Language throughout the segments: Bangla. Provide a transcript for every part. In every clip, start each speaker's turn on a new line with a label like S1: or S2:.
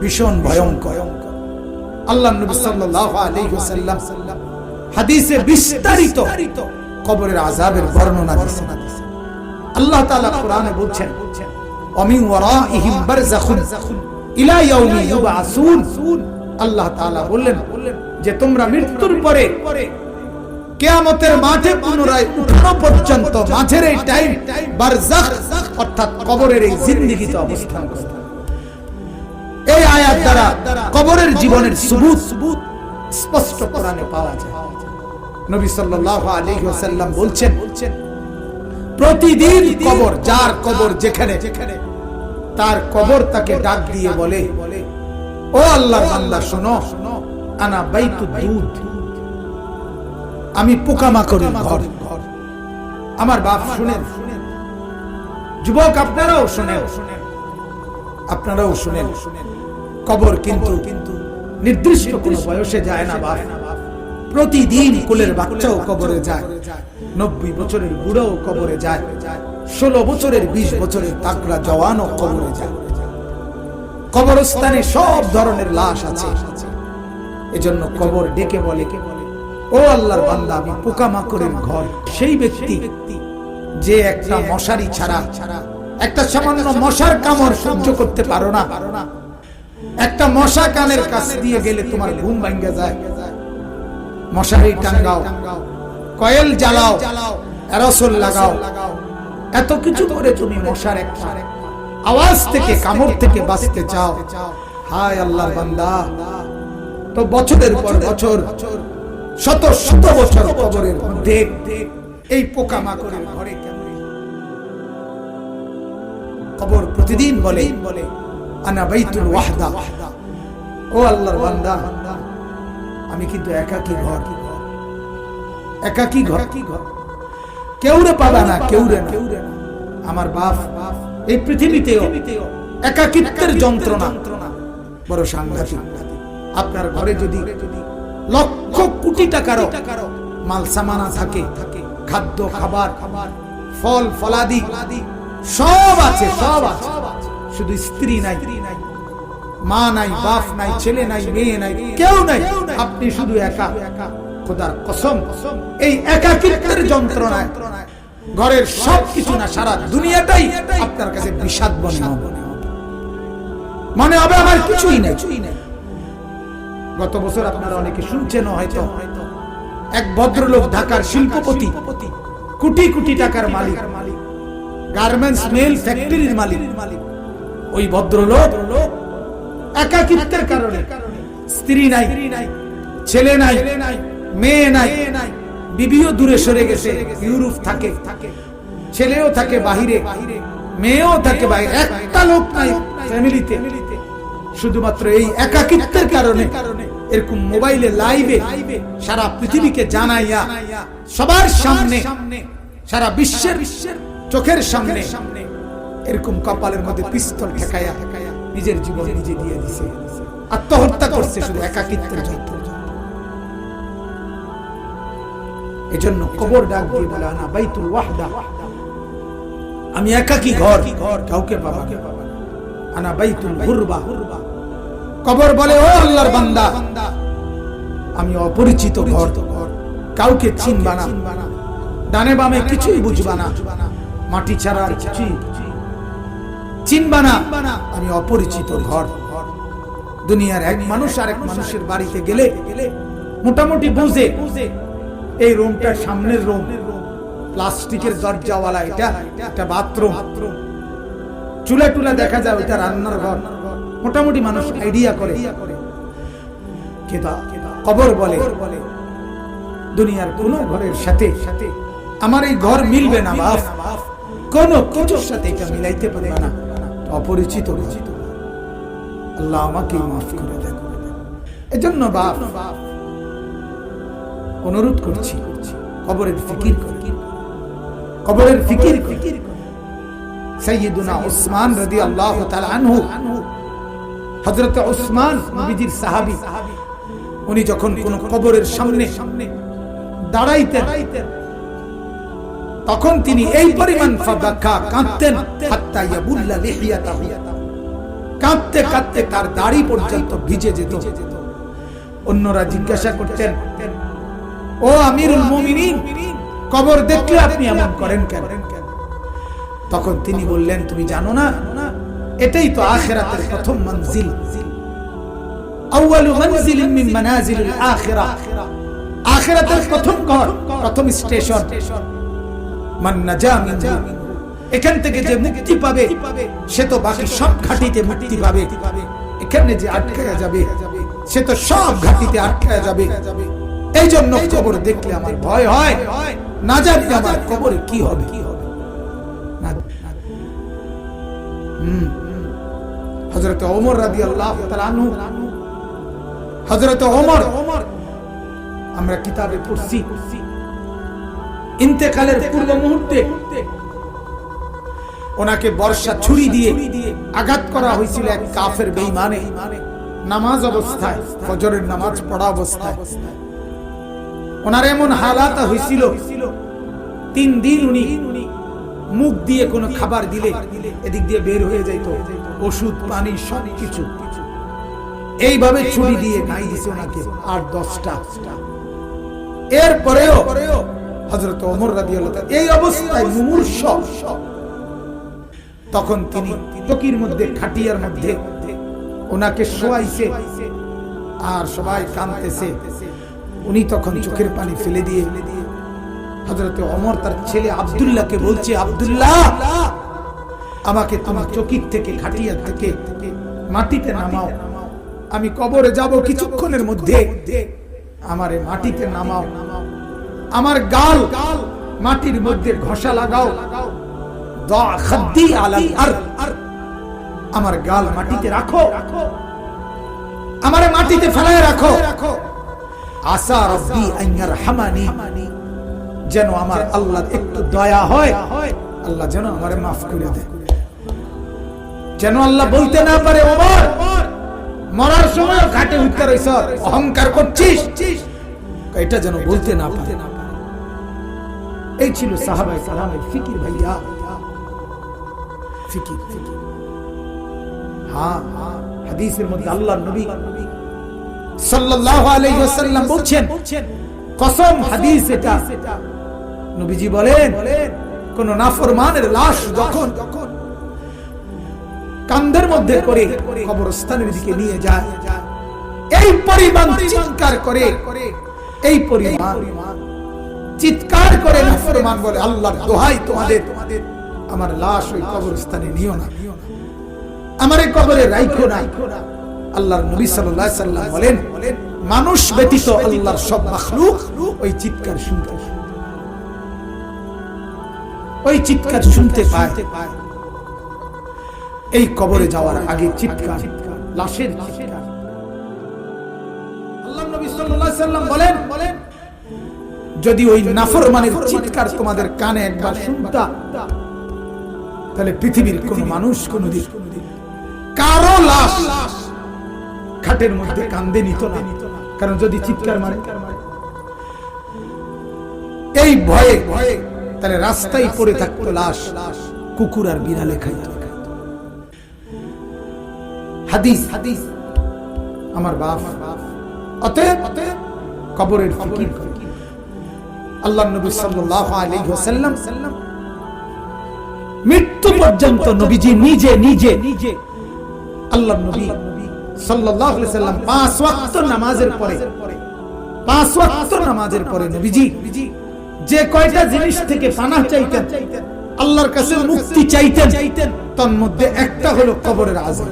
S1: ভীষণ ভয়ঙ্কর। আল্লাহ নবী সাল্লাল্লাহু আলাইহি ওয়াসাল্লাম হাদিসে বিস্তারিত কবরের আযাবের বর্ণনা দিয়েছেন। আল্লাহ তাআলা কোরআনে বলছেন ওয়ারাইহিম বারযাখুন ইলা ইয়াউমি আল্লাহ তাআলা বললেন যে, তোমরা মৃত্যুর পরে কেয়ামতের মাঠে পুনরায় উঠানো পর্যন্ত মাঝের এই টাইম বারজাখ অর্থাৎ কবরের এই জিন্দেগিতে অবস্থান করতে এই আয়াত দ্বারা কবরের জীবনের সুবুত স্পষ্ট কোরআনে পাওয়া যায়। নবী সাল্লাল্লাহু আলাইহি ওয়াসাল্লাম বলছেন, প্রতিদিন কবর, যার কবর যেখানে, তার কবর তাকে ডাক দিয়ে বলে, ও আল্লাহর বান্দা, শোনো, আনা বাইতুদ দুধ। আমি পোকামাকড়ের ঘর। আমার বাপ শুনেন। যুবক, আপনারাও শুনেন। আপনারাও শুনেন। কবর কিন্তু কিন্তু নির্দিষ্ট কোন বয়সে যায় না বাপ। প্রতিদিন কোলের বাচ্চাও কবরে যায়। নব্বই বছরের বুড়াও কবরে যায়। ষোলো বছরের বিশ বছরের তাকড়া জওয়ানও কবরে যায়। কবরস্থানে সব ধরনের লাশ আছে। এজন্য কবর ডেকে বলে কে বলে ও আল্লাহর বান্দা আমি পোকামাকড়ের ঘর। সেই ব্যক্তি যে একটা মশারি ছাড়া ছাড়া একটা সামান্য মশার কামড় সহ্য করতে পারো না পারো না। একটা মশা কানের কাছে দিয়ে গেলে তোমার ঘুম ভাঙ্গে যায়। মশারি টাঙ্গাও, কয়েল জ্বালাও, অ্যারোসল লাগাও। এত কিছু করে তুমি মশার একটা আওয়াজ থেকে, কামড় থেকে বাঁচতে চাও। হায় আল্লাহর বান্দা। তো বছরের পর বছর, শত শত বছর কবরের মধ্যে এই পোকা মাকড়ের ঘরে কেমন কবর প্রতিদিন বলে বলে আমি কিন্তু একাকী ঘর। একাকী ঘর কি ঘর। কেউরে পাবা না, কেউরে না। আমার বাপ এই পৃথিবীতেও একাকিত্বের যন্ত্রণা। বড় সাংঘাতিক। আপনার ঘরে যদি লক্ষ কোটি টাকারও মাল সামানা থাকে, খাদ্য, খাবার, ফল, ফলাদি, সব আছে সব আছে। শুধু স্ত্রী নাই মা নাই, বাপ নাই, ছেলে নাই, মেয়ে নাই, কেউ নাই। আপনি শুধু একা। খোদার কসম, এই একাকিত্বের যন্ত্রণায় ঘরের সব কিছু না, সারা দুনিয়াটাই আপনার কাছে বিষাদ হবে। মনে হবে আমার কিছুই নাই। গত বছর আপনারা অনেকে শুনছেন হয়তো। এক ভদ্রলোক ঢাকার শিল্পপতি, কোটি কোটি টাকার মালিক গার্মেন্টস মেল ফ্যাক্টরির মালিক। ওই ভদ্রলোক একাকিত্বের কারণে। স্ত্রী নাই, ছেলে নাই, মেয়ে নাই, বিবিও দূরে সরে গেছে, ইউরোপ থাকে, ছেলেও থাকে বাহিরে, মেয়েও থাকে বাইরে একটা লোক নাই ফ্যামিলিতে। শুধুমাত্র এই একাকিত্বের কারণে, এরকম মোবাইলে, লাইভে, সারা পৃথিবীকে জানাইয়া, সবার সামনে, সারা বিশ্বের বিশ্বের চোখের সামনে সামনে, এরকম কপালের মধ্যে পিস্তল ঠেকাইয়া নিজের জীবন নিজে দিয়ে দিছে। আত্মহত্যা করছে শুধু একাকিত্বের যন্ত্র এজন্য কবর ডাক দিয়ে বলে, আনা বাইতুল ওয়াহদা। আমি একাকি ঘর, কাউকে পাবা আনা বাইতুল গুরবা কবর বলে, ও আল্লাহর বান্দা, আমি অপরিচিত ঘর, কাউকে চিনবা না। ডানে বামে কিছুই বুঝবা না। মাটি ছাড়া আর কিছুই চিনবা না, আমি অপরিচিত ঘর। দুনিয়ার এক মানুষ আর এক মানুষের বাড়িতে গেলে মোটামুটি বুঝে এই রুমটার সামনের রুম। প্লাস্টিকের দরজাওয়ালা এটা, একটা বাথরুম। চুলা টুলা দেখা যায় ওইটা রান্নার ঘর। মোটামুটি মানুষ আইডিয়া করে। কবর বলে, দুনিয়ার কোন ঘরের সাথে সাথে আমার এই ঘর মিলবে না কোন কিছুর সাথে এটা মিলাইতে পারবে না। অপরিচিত আল্লাহ আমাকে মাফ করে দেন। এজন্য বাপ, অনুরোধ করছি, কবরের ফিকির কবরের ফিকির আল্লাহ আনহু হজরত উসমান নবীজির সাহাবি, উনি যখন কোন কবরের সামনে দাঁড়াইতেন তখন তিনি এই পরিমাণ ফাবাকা কাঁদতেন কাঁদতে কাঁদতে তার দাড়ি পর্যন্ত ভিজে যেত। অন্যরা জিজ্ঞাসা করতেন, ও মুমিনিন, কবর দেখলে আপনি এমন করেন কেন? তখন তিনি বললেন, তুমি জানো না, এটাই তো আখেরাতের প্রথম মঞ্জিল। আখিরাতের প্রথম ঘর, প্রথম স্টেশন। এখান থেকে যে মুক্তি পাবে সে তো বাকি সব ঘাটিতে মুক্তি পাবে। এখানে যে আটকায়া যাবে সে তো সব ঘাটিতে আটকায়া যাবে। এই জন্য কবর দেখলে আমার ভয় হয়। না জানি আমার কবরে কি হবে। কি হবে। হজরত ওমর রাদি আল্লাহ হজরত ওমর। আমরা কিতাবে পড়ছি। ইন্তেকালের পূর্ব মুহূর্তে ওনাকে বর্ষা ছুরি দিয়ে আঘাত করা হয়েছিল এক কাফের বেঈমানে। নামাজ অবস্থায়, ফজরের নামাজ পড়া অবস্থায়। ওনার এমন হালাত হয়েছিল, তিন দিন উনি মুখ দিয়ে কোনো খাবার দিলে এদিক দিয়ে বের হয়ে যাইত, ওষুধ, পানি সব কিছু এইভাবে ছুরি দিয়ে নাই দিছে ওনাকে আর দশটা। এরপরেও হজরত ওমর রাদিয়াল্লাহু তাআলা, এই অবস্থায় মুমূর্ষ। তখন তিনি চকির মধ্যে খাটিয়ার মধ্যে ওনাকে শোয়াইছে আর সবাই কাঁদতেছে। উনি তখন চোখের পানি ফেলে দিয়ে হজরত অমর তার ছেলে আব্দুল্লাহকে বলছে, আব্দুল্লাহ, আমাকে তোমার চকির থেকে, খাটিয়ার থেকে মাটিতে নামাও। আমি কবরে যাব কিছুক্ষণের মধ্যে আমারে মাটিতে নামাও। আমার গাল মাটির মধ্যে ঘষা লাগাও। আমার গাল মাটিতে রাখো। আমারে মাটিতে ফেলায় রাখো। হামানি যেন আমার আল্লাহ একটু দয়া হয়। আল্লাহ যেন আমারে মাফ করে যেন আল্লাহ বলতে না পারে মরার সময় ঘাটে উঠতে রইছ। অহংকার করছিস। এটা যেন বলতে না পারে। এই ছিল সাহাবাই সালামের ফিকির ভাইয়া। ফিকির। ফিকির। হ্যাঁ হাদিসের মধ্যে আল্লাহ নবী সাল্লাল্লাহু আলাইহি ওয়াসাল্লাম বলছেন কসম হাদিস এটা। নবীজি বলেন কোন নাফরমানের লাশ যখন কান্দের মধ্যে করে কবরস্থানের দিকে নিয়ে যায় এই পরিমাণ চিৎকার করে এই পরিমাণ। চিৎকার করে নাফরমান বলে, আল্লাহর দোহাই তোমাদের। তোমাদের আমার লাশ ওই কবরস্থানে নিও না। আমার এই কবরে রাইখো না। আল্লাহর নবী সাল্লাল্লাহু আলাইহি সাল্লাম বলেন, মানুষ ব্যতীত আল্লাহর সব মাখলুক ওই চিৎকার শুনতে ওই চিৎকার শুনতে পায়। এই কবরে যাওয়ার আগে চিৎকার, লাশের চিৎকার। সাল্লাম বলেন যদি ওই নাফরমানের চিৎকার তোমাদের কানে একবার শুনতা তাহলে পৃথিবীর কোন মানুষ কোনদিন কারও লাশ খাটের মধ্যে কান্দে নিত না। কারণ যদি চিৎকার মারে। এই ভয়ে ভয়ে তাহলে রাস্তায় পড়ে থাকতো লাশ কুকুর আর বিড়ালে খাইত। হাদিস। হাদিস। আমার বাপ। অতএব কবরের ফিকির। আল্লাহ নবী সাল্লাল্লাহু আলাইহি ওয়াসাল্লাম মৃত্যু পর্যন্ত নবীজি নিজে নিজে আল্লাহ নবী সাল্লাল্লাহু আলাইহি সাল্লাম পাঁচ ওয়াক্ত নামাজের পরে, পাঁচ ওয়াক্ত নামাজের পরে নবীজি যে কয়টা জিনিস থেকে পানাহ চাইতেন, আল্লাহর কাছে মুক্তি চাইতেন, তার মধ্যে একটা হলো কবরের আযাব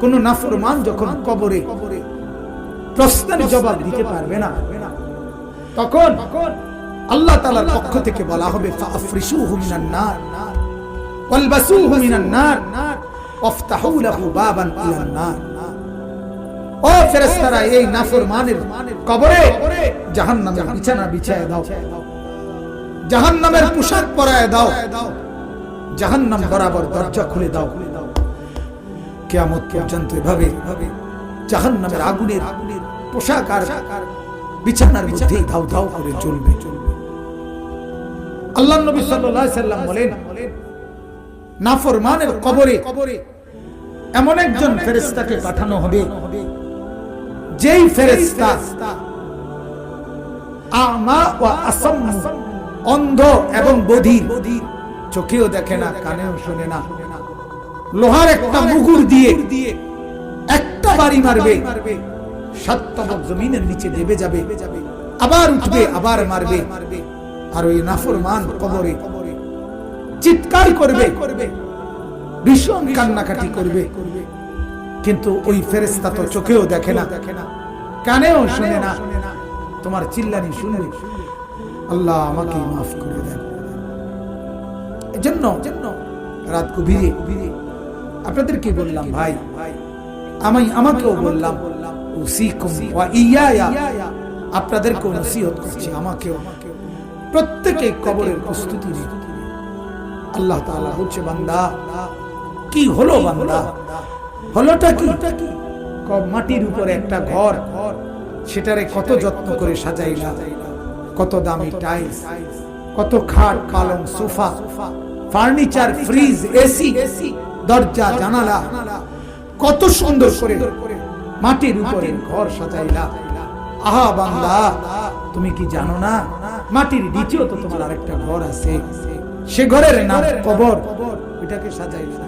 S1: কোন নাফরমান যখন কবরে প্রশ্নের জবাব দিতে পারবে না, তখন আল্লাহ পক্ষ থেকে বলা হবে ও ফেরেশতারা, এই নাফরমানের কবরে জাহান্নামের বিছানা বিছায় দাও। জাহান্নামের পোশাক পরায় দাও। জাহান্নাম বরাবর দরজা খুলে দাও। কেয়ামত পর্যন্ত এভাবে জাহান নামের আগুনের পোশাক আর বিছানার মধ্যেই ধাউ ধাউ করে চলবে। চলবে আল্লাহ নবী সাল্লাল্লাহু আলাইহি সাল্লাম বলেন নাফরমানের কবরে এমন একজন ফেরেশতাকে পাঠানো হবে, যেই ফেরেশতা আমা ওয়া আসাম্মু, অন্ধ এবং বধির। চোখেও দেখে না, কানেও শোনে না। লোহার একটা মুগুর দিয়ে একটা বাড়ি মারবে সাত তবক জমিনের নিচে দেবে যাবে, আবার উঠবে, আবার মারবে। আর ওই নাফরমান কবরে চিৎকার করবে। ভীষণ কান্নাকাটি করবে। কিন্তু ওই ফেরেস্তা তো চোখেও দেখে না। কানেও শুনে না। তোমার চিল্লানি শুনবে আল্লাহ আমাকে মাফ করে দেন। এজন্য রাত গভীরে আপনাদেরকে বললাম ভাই আমি আমাকেও বললাম নসিহত করছি আমাকেও। প্রত্যেকে কবরের প্রস্তুতি আল্লাহ তাআলা বলছে, বান্দা, কি হলো বান্দা? হলোটা কি? মাটির উপরে একটা ঘর, সেটারে কত যত্ন করে সাজাইলা, কত দামি টাইলস কত খাট, পালং সোফা, ফার্নিচার, ফ্রিজ, এসি, দরজা, জানালা, কত সুন্দর করে মাটির উপরে ঘর সাজাইলা। আহা বান্দা, তুমি কি জানো না? মাটির নিচেও তো তোমার আরেকটা ঘর আছে। সে ঘরের নাম কবর। এটাকে সাজাইলা।